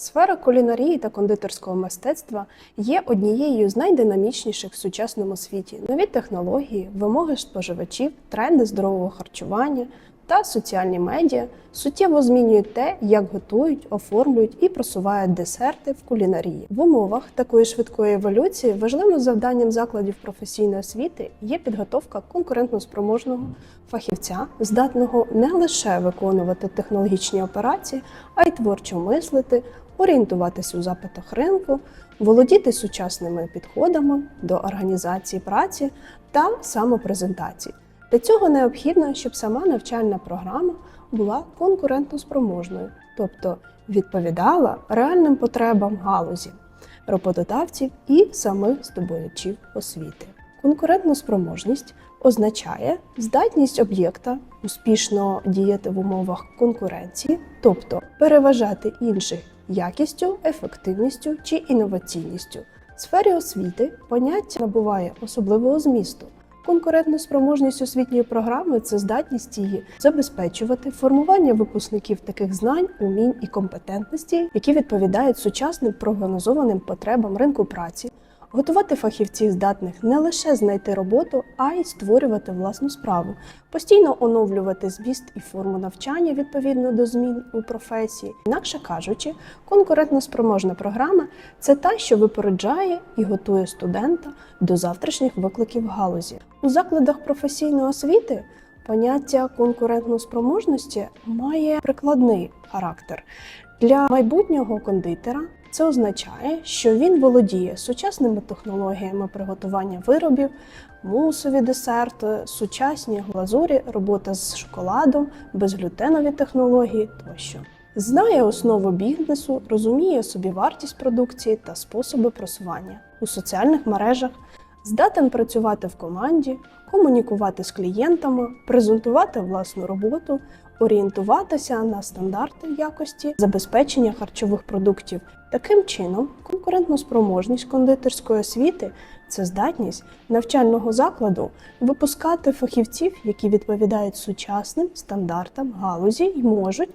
Сфера кулінарії та кондитерського мистецтва є однією з найдинамічніших в сучасному світі. Нові технології, вимоги споживачів, тренди здорового харчування та соціальні медіа суттєво змінюють те, як готують, оформлюють і просувають десерти в кулінарії. В умовах такої швидкої еволюції важливим завданням закладів професійної освіти є підготовка конкурентноспроможного фахівця, здатного не лише виконувати технологічні операції, а й творчо мислити, орієнтуватись у запитах ринку, володіти сучасними підходами до організації праці та самопрезентації. Для цього необхідно, щоб сама навчальна програма була конкурентоспроможною, тобто відповідала реальним потребам галузі, роботодавців і самих здобувачів освіти. Конкурентноспроможність означає здатність об'єкта успішно діяти в умовах конкуренції, тобто переважати інших якістю, ефективністю чи інноваційністю. В сфері освіти поняття набуває особливого змісту. Конкурентна спроможність освітньої програми це здатність її забезпечувати формування випускників таких знань, умінь і компетентності, які відповідають сучасним прогнозованим потребам ринку праці, готувати фахівців, здатних не лише знайти роботу, а й створювати власну справу, постійно оновлювати зміст і форму навчання відповідно до змін у професії. Інакше кажучи, конкурентноспроможна програма це та, що випереджає і готує студента до завтрашніх викликів галузі. У закладах професійної освіти поняття конкурентноспроможності має прикладний характер. Для майбутнього кондитера це означає, що він володіє сучасними технологіями приготування виробів, мусові десерти, сучасні глазурі, робота з шоколадом, безглютенові технології тощо. Знає основу бізнесу, розуміє собі вартість продукції та способи просування у соціальних мережах, здатен працювати в команді, комунікувати з клієнтами, презентувати власну роботу, орієнтуватися на стандарти якості забезпечення харчових продуктів. Таким чином, конкурентноспроможність кондитерської освіти це здатність навчального закладу випускати фахівців, які відповідають сучасним стандартам галузі і можуть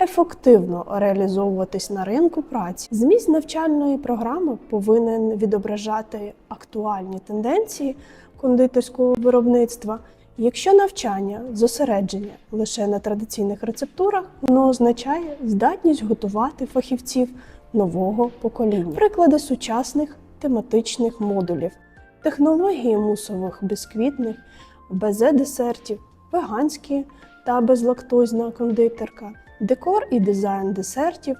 ефективно реалізовуватись на ринку праці. Зміст навчальної програми повинен відображати актуальні тенденції кондитерського виробництва. Якщо навчання зосередження лише на традиційних рецептурах, воно означає здатність готувати фахівців нового покоління. Приклади сучасних тематичних модулів, технології мусових бісквітних, безе-десертів, веганські та безлактозна кондитерка, декор і дизайн десертів,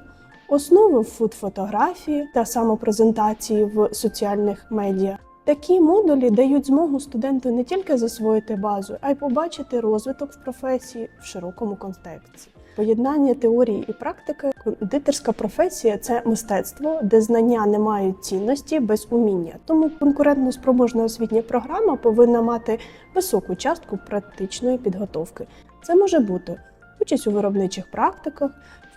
основи фуд-фотографії та самопрезентації в соціальних медіа. Такі модулі дають змогу студенту не тільки засвоїти базу, а й побачити розвиток в професії в широкому контексті. Поєднання теорії і практики кондитерська професія це мистецтво, де знання не мають цінності без уміння. Тому конкурентно-спроможна освітня програма повинна мати високу частку практичної підготовки. Це може бути участь у виробничих практиках,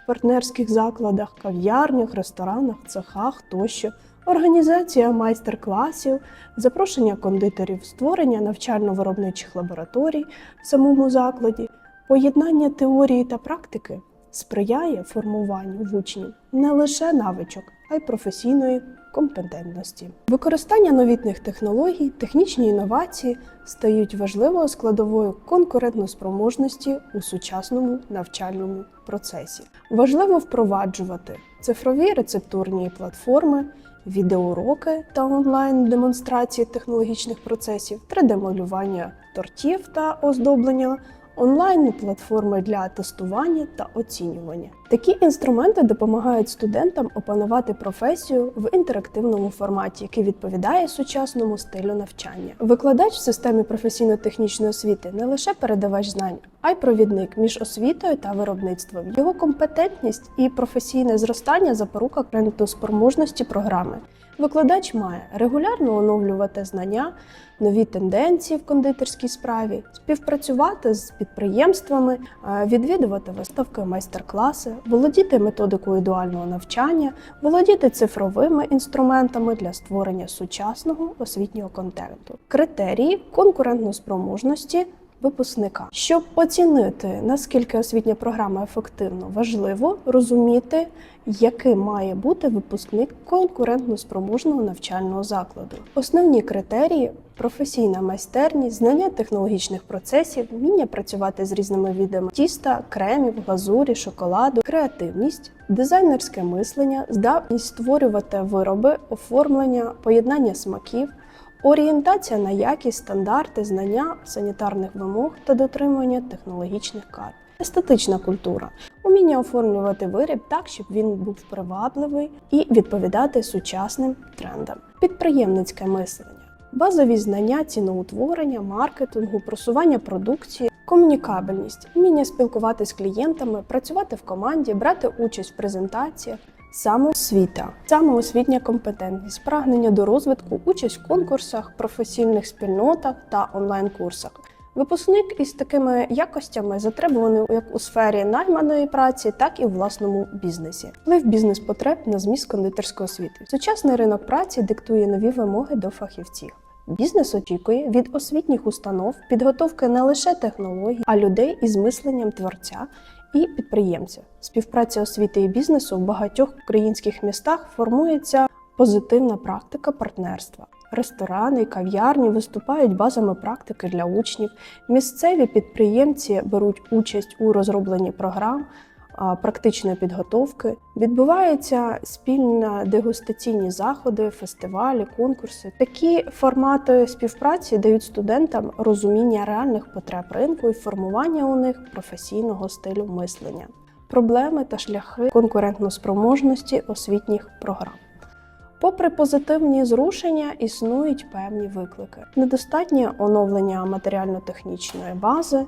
в партнерських закладах, кав'ярнях, ресторанах, цехах тощо. Організація майстер-класів, запрошення кондитерів, створення навчально-виробничих лабораторій в самому закладі, поєднання теорії та практики сприяє формуванню в учнів не лише навичок, а й професійної компетентності. Використання новітних технологій, технічні інновації стають важливою складовою конкурентноспроможності у сучасному навчальному процесі. Важливо впроваджувати цифрові рецептурні платформи відеоуроки та онлайн-демонстрації технологічних процесів, 3D-малювання тортів та оздоблення, онлайн-платформи для тестування та оцінювання. Такі інструменти допомагають студентам опанувати професію в інтерактивному форматі, який відповідає сучасному стилю навчання. Викладач в системі професійно-технічної освіти не лише передавач знань, а й провідник між освітою та виробництвом. Його компетентність і професійне зростання запорука спроможності програми. Викладач має регулярно оновлювати знання, нові тенденції в кондитерській справі, співпрацювати з підприємствами, е, відвідувати виставки, майстер-класи, володіти методикою дуального навчання, володіти цифровими інструментами для створення сучасного освітнього контенту. Критерії конкурентноспроможності випускника. Щоб оцінити наскільки освітня програма ефективна, важливо розуміти, яким має бути випускник конкурентно спроможного навчального закладу. Основні критерії професійна майстерність, знання технологічних процесів, вміння працювати з різними видами тіста, кремів, глазурі, шоколаду, креативність, дизайнерське мислення, здатність створювати вироби, оформлення, поєднання смаків. Орієнтація на якість, стандарти, знання санітарних вимог та дотримання технологічних кар. Естетична культура уміння оформлювати виріб так, щоб він був привабливий і відповідати сучасним трендам. Підприємницьке мислення, базові знання ціноутворення, маркетингу, просування продукції, комунікабельність, вміння спілкуватися з клієнтами, працювати в команді, брати участь в презентаціях. Самоосвіта, самоосвітня компетентність, прагнення до розвитку, участь в конкурсах, професійних спільнотах та онлайн-курсах. Випускник із такими якостями затребуваний як у сфері найманої праці, так і у власному бізнесі. Вплив бізнес-потреб на зміст кондитерської освіти. Сучасний ринок праці диктує нові вимоги до фахівців. Бізнес очікує від освітніх установ підготовки не лише технологій, а людей із мисленням творця і підприємця. Співпраця освіти і бізнесу в багатьох українських містах формується позитивна практика партнерства. Ресторани, кав'ярні виступають базами практики для учнів. Місцеві підприємці беруть участь у розробленні програм практичної підготовки. Відбуваються спільно дегустаційні заходи, фестивалі, конкурси. Такі формати співпраці дають студентам розуміння реальних потреб ринку і формування у них професійного стилю мислення, проблеми та шляхи конкурентноспроможності освітніх програм. Попри позитивні зрушення, існують певні виклики: недостатнє оновлення матеріально-технічної бази,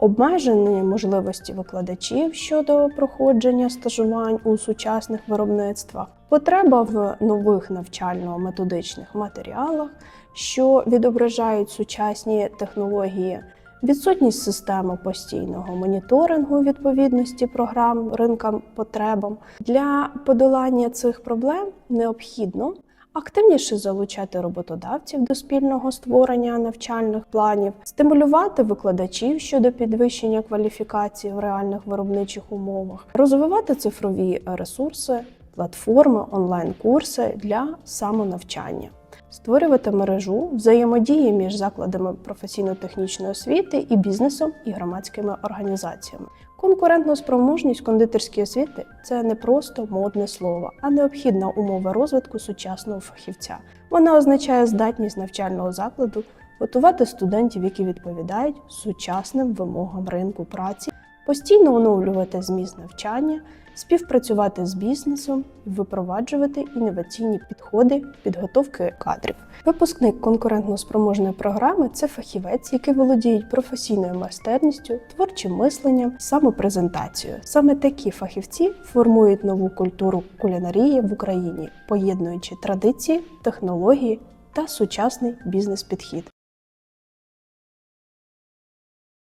обмежені можливості викладачів щодо проходження стажувань у сучасних виробництвах, потреба в нових навчально-методичних матеріалах, що відображають сучасні технології. Відсутність системи постійного моніторингу відповідності програм ринкам потребам для подолання цих проблем необхідно активніше залучати роботодавців до спільного створення навчальних планів, стимулювати викладачів щодо підвищення кваліфікації в реальних виробничих умовах, розвивати цифрові ресурси, платформи, онлайн-курси для самонавчання створювати мережу взаємодії між закладами професійно-технічної освіти і бізнесом і громадськими організаціями. Конкурентна спроможність кондитерської освіти це не просто модне слово, а необхідна умова розвитку сучасного фахівця. Вона означає здатність навчального закладу готувати студентів, які відповідають сучасним вимогам ринку праці, постійно оновлювати зміст навчання, співпрацювати з бізнесом випроваджувати інноваційні підходи підготовки кадрів. Випускник конкурентно-спроможної програми це фахівець, який володіє професійною майстерністю, творчим мисленням, самопрезентацією. Саме такі фахівці формують нову культуру кулінарії в Україні, поєднуючи традиції, технології та сучасний бізнес-підхід.